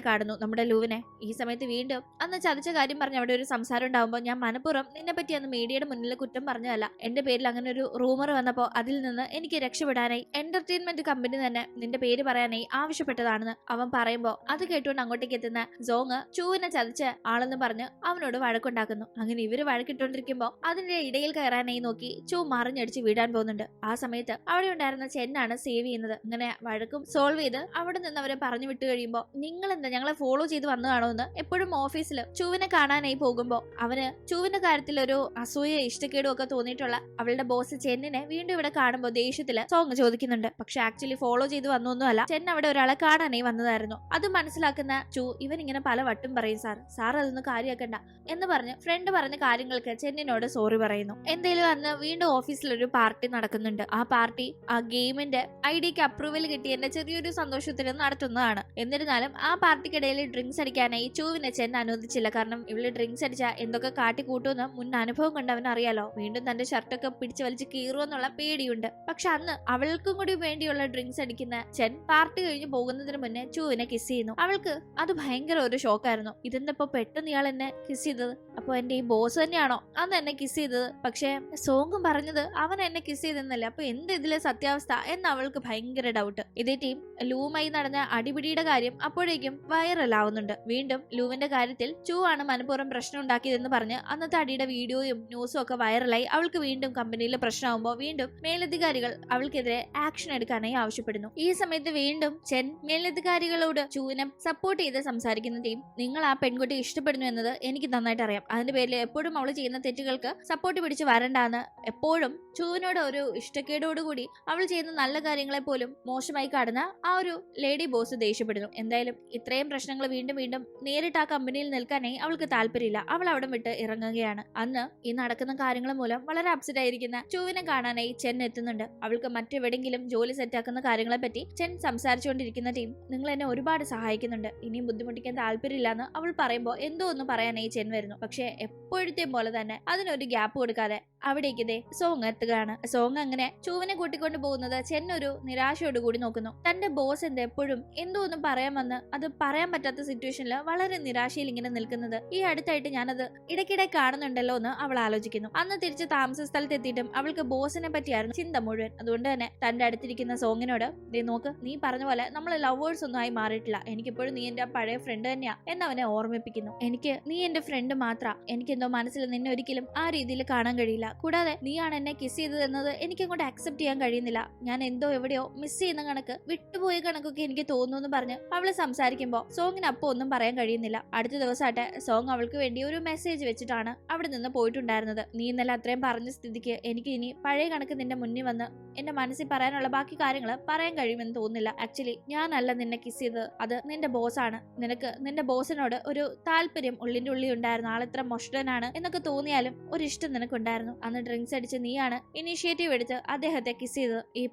കാണുന്നു നമ്മുടെ ലൂവിനെ. ഈ സമയത്ത് വീണ്ടും അന്ന് ചതിച്ച കാര്യം പറഞ്ഞ് അവിടെ ഒരു സംസാരം ഉണ്ടാകുമ്പോൾ ഞാൻ മനഃപൂർവം നിന്നെ പറ്റി അന്ന് മീഡിയയുടെ മുന്നിൽ കുറ്റം പറഞ്ഞതല്ല. എന്റെ പേരിൽ അങ്ങനെ ഒരു റൂമർ വന്നപ്പോൾ അതിൽ നിന്ന് എനിക്ക് രക്ഷപ്പെടാനായി എന്റർടൈൻമെന്റ് കമ്പനി തന്നെ നിന്റെ പേര് പറയാനായി ആവശ്യപ്പെട്ടതാണെന്ന് അവൻ പറയുമ്പോൾ അത് കേട്ടുകൊണ്ട് അങ്ങോട്ടേക്ക് എത്തുന്ന സോങ് ചൂവിനെ ചതിച്ച ആളെന്ന് പറഞ്ഞ് അവനോട് വഴക്കുണ്ടാക്കുന്നു. അങ്ങനെ ഇവർ വഴക്കിട്ടോണ്ടിരിക്കുമ്പോൾ അതിന്റെ ഇടയിൽ കയറാനായി നോക്കി ചൂ മറിഞ്ഞടിച്ച് വീഴാൻ പോകുന്നുണ്ട്. ആ സമയത്ത് അവിടെ ഉണ്ടായിരുന്ന ചെന്നാണ് സേവ് ചെയ്യുന്നത്. ഇങ്ങനെ വഴക്കും സോൾവ് ചെയ്ത് അവിടെ നിന്ന് അവരെ പറഞ്ഞു വിട്ടു കഴിയുമ്പോൾ നിങ്ങൾ എന്താ ഞങ്ങളെ ഫോളോ ചെയ്ത് വന്നതാണോ എന്ന് എപ്പോഴും ഓഫീസിൽ ചൂവിനെ കാണാനായി പോകുമ്പോൾ അവന് ചൂവിന്റെ കാര്യത്തിൽ ഒരു അസൂയ ഇഷ്ടക്കേടും ഒക്കെ തോന്നിയിട്ടുള്ള അവളുടെ ബോസ് ചെന്നിനെ വീണ്ടും ഇവിടെ കാണുമ്പോൾ ദേഷ്യത്തിൽ സോങ് ചോദിക്കുന്നുണ്ട്. പക്ഷെ ആക്ച്വലി ഫോളോ ചെയ്ത് വന്നൊന്നുമല്ല. ചെൻ അവിടെ ഒരാളെ കാണാനായി വന്നതായിരുന്നു. അത് മനസ്സിലാക്കുന്ന ചൂ ഇവൻ ഇങ്ങനെ പല വട്ടും പറയും സാർ സാർ അതൊന്നും കാര്യമാക്കണ്ട എന്ന് പറഞ്ഞ് ഫ്രണ്ട് പറഞ്ഞ കാര്യങ്ങൾക്ക് ചെന്നിനോട് സോറി പറയുന്നു. എന്തേലും അന്ന് വീണ്ടും ഓഫീസിൽ ഒരു പാർട്ടി നടക്കുന്നുണ്ട്. ആ പാർട്ടി ആ ഗെയിമിന്റെ ഐഡിയക്ക് അപ്രൂവൽ കിട്ടിയതിന്റെ ചെറിയൊരു സന്തോഷത്തിന് നടത്തുന്നതാണ്. എന്നിരുന്നാലും ആ പാർട്ടിക്കിടയിൽ ഡ്രിങ്ക്സ് അടിക്കാനായി ചൂവിനെ ചെന്ന് അനുവദിച്ചില്ല. കാരണം ഇവൾ ഡ്രിങ്ക്സ് അടിച്ചാൽ എന്തൊക്കെ കാട്ടിക്കൂട്ടുമെന്ന് മുൻ അനുഭവം കൊണ്ട് അവൻ അറിയാലോ. വീണ്ടും തന്റെ ഷർട്ടൊക്കെ പിടിച്ചു വലിച്ച് കീറുമെന്നുള്ള പേടിയുണ്ട്. പക്ഷെ അന്ന് അവൾക്കും കൂടി വേണ്ടിയുള്ള ഡ്രിങ്ക്സ് അടിക്കുന്ന ചെൻ പാർട്ടി കഴിഞ്ഞ് പോകുന്നതിന് മുന്നേ ചൂവിനെ കിസ് ചെയ്യുന്നു. അവൾക്ക് അത് ഭയങ്കര ഒരു ഷോക്കായിരുന്നു ഇതെന്തപ്പോ പെട്ടെന്ന് ഇയാൾ എന്നെ കിസ് ചെയ്തത്? അപ്പൊ എന്റെ ഈ ബോസ് തന്നെയാണോ? അന്ന് എന്നെ കിസ് ചെയ്തത്. പക്ഷേ സോങ്ങും പറഞ്ഞത് അവൻ എന്നെ കിസ് ചെയ്തെന്നല്ലേ. അപ്പോൾ എന്ത് ഇതിലെ സത്യാവസ്ഥ എന്ന് അവൾക്ക് ഭയങ്കര ഡൗട്ട് ഇതേ ടീം ലൂമായി നടന്ന അടിപിടിയുടെ കാര്യം അപ്പോഴേക്കും വൈറലാവുന്നുണ്ട് വീണ്ടും ലൂവിന്റെ കാര്യത്തിൽ ചൂ ആണ് മനഃപൂർവം പ്രശ്നം ഉണ്ടാക്കിയതെന്ന് പറഞ്ഞ് അന്നത്തെ അടിയുടെ വീഡിയോയും ന്യൂസും ഒക്കെ വൈറലായി അവൾക്ക് വീണ്ടും കമ്പനിയിൽ പ്രശ്നമാകുമ്പോൾ വീണ്ടും മേലധികാരികൾ അവൾക്കെതിരെ ആക്ഷൻ എടുക്കാനായി ആവശ്യപ്പെടുന്നു. ഈ സമയത്ത് വീണ്ടും ചെൻ മേലധികാരികളോട് ചൂവിനെ സപ്പോർട്ട് ചെയ്ത് സംസാരിക്കുന്ന ടീം നിങ്ങൾ ആ പെൺകുട്ടി ഇഷ്ടപ്പെടുന്നു എന്നത് എനിക്ക് നന്നായിട്ട് അറിയാം. അതിന്റെ പേരിൽ എപ്പോഴും അവൾ ചെയ്യുന്ന തെറ്റുകൾക്ക് സപ്പോർട്ട് പിടിച്ച് വരണ്ടാന്ന് എപ്പോഴും ചൂവിനോട് ഒരു ഇഷ്ടക്കേടോടുകൂടി അവൾ ചെയ്യുന്ന നല്ല കാര്യങ്ങളെ പോലും മോശമായി കാണുന്ന ആ ഒരു ലേഡി ബോസ് ദേഷ്യപ്പെടുന്നു. എന്തായാലും ഇത്രയും പ്രശ്നങ്ങൾ വീണ്ടും വീണ്ടും നേരിട്ട് ആ കമ്പനിയിൽ നിൽക്കാനായി അവൾക്ക് താല്പര്യമില്ല. അവൾ അവിടെ വിട്ട് ഇറങ്ങുകയാണ്. അന്ന് ഈ നടക്കുന്ന കാര്യങ്ങൾ മൂലം വളരെ അപ്സെറ്റ് ആയിരിക്കുന്ന ചൂവിനെ കാണാനായി ചെൻ എത്തുന്നുണ്ട്. അവൾക്ക് മറ്റെവിടെങ്കിലും ജോലി സെറ്റാക്കുന്ന കാര്യങ്ങളെ പറ്റി ചെൻ സംസാരിച്ചുകൊണ്ടിരിക്കുന്ന ടീം നിങ്ങൾ എന്നെ ഒരുപാട് സഹായിക്കുന്നുണ്ട്. ഇനിയും ബുദ്ധിമുട്ടിക്കാൻ താല്പര്യമില്ലെന്ന് അവൾ പറയുമ്പോൾ എന്തോ ഒന്ന് പറയാനായി ചെൻ വരുന്നു. പക്ഷെ എപ്പോഴത്തെയും പോലെ തന്നെ അതിനൊരു ഗ്യാപ്പ് കൊടുക്കാതെ അവിടേക്ക് ദേ സോങ് എത്തുകയാണ് സോങ് അങ്ങനെ ചൂവിനെ കൂട്ടിക്കൊണ്ട് പോകുന്നത് ചെന്നൊരു നിരാശയോട് കൂടി നോക്കുന്നു. തന്റെ ബോസ് എന്ത് എപ്പോഴും എന്തോ ഒന്നും പറയാൻ വന്ന് അത് പറയാൻ പറ്റാത്ത സിറ്റുവേഷനിൽ വളരെ നിരാശയിൽ ഇങ്ങനെ നിൽക്കുന്നത്. ഈ അടുത്തായിട്ട് ഞാനത് ഇടയ്ക്കിടെ കാണുന്നുണ്ടല്ലോ എന്ന് അവൾ ആലോചിക്കുന്നു. അന്ന് തിരിച്ച് താമസ സ്ഥലത്ത് എത്തിയിട്ടും അവൾക്ക് ബോസിനെ പറ്റിയായിരുന്നു ചിന്ത മുഴുവൻ. അതുകൊണ്ട് തന്നെ തന്റെ അടുത്തിരിക്കുന്ന സോങ്ങിനോട് ദേ നോക്ക് നീ പറഞ്ഞ പോലെ നമ്മൾ ലവേഴ്സ് ഒന്നും ആയി മാറിയിട്ടില്ല. എനിക്കിപ്പോഴും നീ എന്റെ പഴയ ഫ്രണ്ട് തന്നെയാ അവനെ ഓർമ്മിപ്പിക്കുന്നു. എനിക്ക് നീ എന്റെ ഫ്രണ്ട് മാത്ര. എനിക്കെന്തോ മനസ്സിൽ നിന്നെ ഒരിക്കലും ആ രീതിയിൽ കാണാൻ കഴിയില്ല. കൂടാതെ നീയാണ് എന്നെ കിസ് ചെയ്തത് എന്നത് എനിക്ക് അങ്ങോട്ട് അക്സെപ്റ്റ് ചെയ്യാൻ കഴിയുന്നില്ല. ഞാൻ എന്തോ എവിടെയോ മിസ് ചെയ്യുന്ന കണക്ക് വിട്ടുപോയ കണക്കൊക്കെ എനിക്ക് തോന്നുന്നു എന്ന് പറഞ്ഞ് അവൾ സംസാരിക്കുമ്പോൾ സോങ്ങിന് അപ്പൊ ഒന്നും പറയാൻ കഴിയുന്നില്ല. അടുത്ത ദിവസമായിട്ട് സോങ് അവൾക്ക് വേണ്ടി ഒരു മെസ്സേജ് വെച്ചിട്ടാണ് അവിടെ നിന്ന് പോയിട്ടുണ്ടായിരുന്നത്. നീ ഇന്നലെ അത്രയും പറഞ്ഞ സ്ഥിതിക്ക് എനിക്ക് ഇനി പഴയ കണക്ക് നിന്റെ മുന്നിൽ വന്ന് എന്റെ മനസ്സിൽ പറയാനുള്ള ബാക്കി കാര്യങ്ങൾ പറയാൻ കഴിയുമെന്ന് തോന്നുന്നില്ല. ആക്ച്വലി ഞാനല്ല നിന്നെ കിസ് ചെയ്തത്. അത് നിന്റെ ബോസാണ് നിനക്ക് നിന്റെ ബോസിനോട് ഒരു താല്പര്യം ഉള്ളിന്റെ ഉള്ളി ഉണ്ടായിരുന്നു ആളിത്ര മൊഷ്ടനാണ് എന്നൊക്കെ തോന്നിയാലും ഒരു ഇഷ്ടം നിനക്കുണ്ടായിരുന്നു. അന്ന് ഡ്രിങ്ക്സ് അടിച്ച് നീയാണ് ഇനീഷ്യേറ്റീവ് എടുത്ത് അദ്ദേഹത്തെ കിസ് ചെയ്തത്. ഈ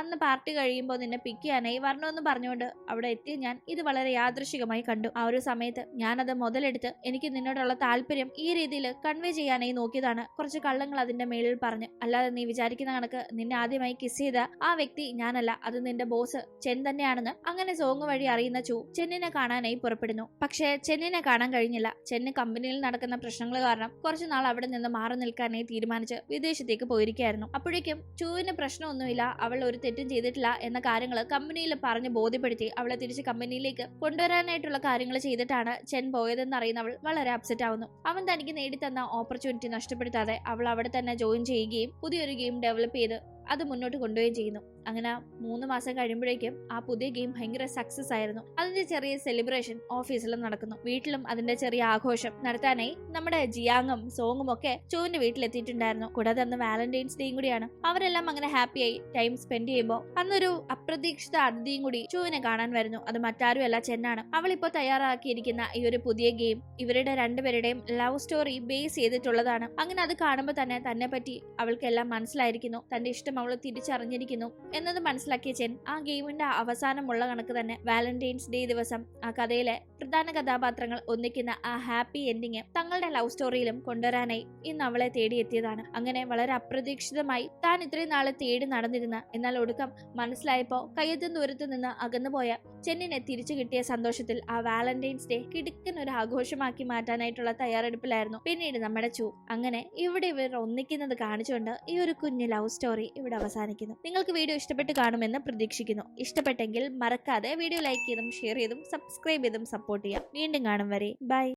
അന്ന് പാർട്ടി കഴിയുമ്പോൾ നിന്നെ പിക്ക് ചെയ്യാനായി വരണമെന്ന് പറഞ്ഞുകൊണ്ട് അവിടെ എത്തിയ ഞാൻ ഇത് വളരെ യാദൃശികമായി കണ്ടു. ആ ഒരു സമയത്ത് ഞാനത് മുതലെടുത്ത് എനിക്ക് നിന്നോടുള്ള താല്പര്യം ഈ രീതിയിൽ കൺവേ ചെയ്യാനായി നോക്കിയതാണ്. കുറച്ച് കള്ളങ്ങൾ അതിന്റെ മേളിൽ പറഞ്ഞു അല്ലാതെ നീ വിചാരിക്കുന്ന കണക്ക് നിന്നെ ആദ്യമായി കിസ് ചെയ്ത ആ വ്യക്തി ഞാനല്ല. അത് നിന്റെ ബോസ് ചെൻ തന്നെയാണെന്ന് അങ്ങനെ സോങ് വഴി അറിയുന്ന ചു ചെന്നിനെ കാണാനായി പുറപ്പെടുന്നു. പക്ഷേ ചെന്നിനെ കാണാൻ കഴിഞ്ഞില്ല. ചെന്ന് കമ്പനിയിൽ നടക്കുന്ന പ്രശ്നങ്ങൾ കാരണം കുറച്ചുനാൾ അവിടെ നിന്ന് മാറി നിൽക്കാനായി തീരുമാനിച്ച്. വിദേശത്തേക്ക് പോയിരിക്കുകയായിരുന്നു. അപ്പോഴേക്കും ചൂവിന് പ്രശ്നമൊന്നുമില്ല അവൾ ഒരു തെറ്റും ചെയ്തിട്ടില്ല എന്ന കാര്യങ്ങൾ കമ്പനിയിൽ പറഞ്ഞ് ബോധ്യപ്പെടുത്തി അവളെ തിരിച്ച് കമ്പനിയിലേക്ക് കൊണ്ടുവരാനായിട്ടുള്ള കാര്യങ്ങൾ ചെയ്തിട്ടാണ് ചെൻ പോയതെന്ന് അറിയുന്നവൾ വളരെ അപ്സെറ്റ് ആവുന്നു. അവൻ തനിക്ക് നേടിത്തന്ന ഓപ്പർച്യൂണിറ്റി നഷ്ടപ്പെടുത്താതെ അവൾ അവിടെ തന്നെ ജോയിൻ ചെയ്യുകയും പുതിയൊരു ഗെയിം ഡെവലപ്പ് ചെയ്ത് അത് മുന്നോട്ട് കൊണ്ടുപോവുകയും ചെയ്യുന്നു. അങ്ങനെ മൂന്ന് മാസം കഴിയുമ്പോഴേക്കും ആ പുതിയ ഗെയിം ഭയങ്കര സക്സസ് ആയിരുന്നു. അതിന്റെ ചെറിയ സെലിബ്രേഷൻ ഓഫീസിലും നടക്കുന്നു. വീട്ടിലും അതിന്റെ ചെറിയ ആഘോഷം നടത്താനായി നമ്മുടെ ജിയാങ്ങും സോങ്ങും ഒക്കെ ചോവിന്റെ വീട്ടിലെത്തിയിട്ടുണ്ടായിരുന്നു. കൂടാതെ അന്ന് വാലന്റൈൻസ് ഡേയും കൂടിയാണ്. അവരെല്ലാം അങ്ങനെ ഹാപ്പിയായി ടൈം സ്പെൻഡ് ചെയ്യുമ്പോൾ അന്നൊരു അപ്രതീക്ഷിത അതിഥിയും കൂടി ചോവിനെ കാണാൻ വരുന്നു. അത് മറ്റാരുമല്ല ചെന്നാണ്. അവൾ ഇപ്പോൾ തയ്യാറാക്കിയിരിക്കുന്ന ഈ ഒരു പുതിയ ഗെയിം ഇവരുടെ രണ്ടുപേരുടെയും ലവ് സ്റ്റോറി ബേസ് ചെയ്തിട്ടുള്ളതാണ്. അങ്ങനെ അത് കാണുമ്പോൾ തന്നെ തന്നെ പറ്റി അവൾക്കെല്ലാം മനസ്സിലായിരിക്കുന്നു. തന്റെ ഇഷ്ടം അവൾ തിരിച്ചറിഞ്ഞിരിക്കുന്നു. എന്നത് മനസ്സിലാക്കിയ ചെൻ ആ ഗെയിമിന്റെ അവസാനമുള്ള കണക്ക് തന്നെ വാലന്റൈൻസ് ഡേ ദിവസം. ആ കഥയിലെ പ്രധാന കഥാപാത്രങ്ങൾ ഒന്നിക്കുന്ന ആ ഹാപ്പി എൻഡിങ് തങ്ങളുടെ ലവ് സ്റ്റോറിയിലും കൊണ്ടുവരാനായി ഇന്ന് അവളെ തേടിയെത്തിയതാണ്. അങ്ങനെ വളരെ അപ്രതീക്ഷിതമായി താൻ ഇത്രയും നാളെ തേടി നടന്നിരുന്ന എന്നാൽ ഒടുക്കം മനസ്സിലായപ്പോ കയ്യത്തും ദൂരത്തു നിന്ന് അകന്നുപോയ ചെന്നിനെ തിരിച്ചു കിട്ടിയ സന്തോഷത്തിൽ ആ വാലന്റൈൻസ് ഡേ കിടുക്കൻ ഒരു ആഘോഷമാക്കി മാറ്റാനായിട്ടുള്ള തയ്യാറെടുപ്പിലായിരുന്നു പിന്നീട് നമ്മുടെ ചൂ. അങ്ങനെ ഇവിടെ ഇവർ ഒന്നിക്കുന്നത് കാണിച്ചുകൊണ്ട് ഈ ഒരു കുഞ്ഞു ലവ് സ്റ്റോറി ഇവിടെ അവസാനിക്കുന്നു. നിങ്ങൾക്ക് വീഡിയോ ഇഷ്ടപ്പെട്ട് കാണുമെന്ന് പ്രതീക്ഷിക്കുന്നു. ഇഷ്ടപ്പെട്ടെങ്കിൽ മറക്കാതെ വീഡിയോ ലൈക്ക് ചെയ്തും ഷെയർ ചെയ്തും സബ്സ്ക്രൈബ് ചെയ്തും സപ്പോർട്ട് ചെയ്യാം. വീണ്ടും കാണും വരെ. ബൈ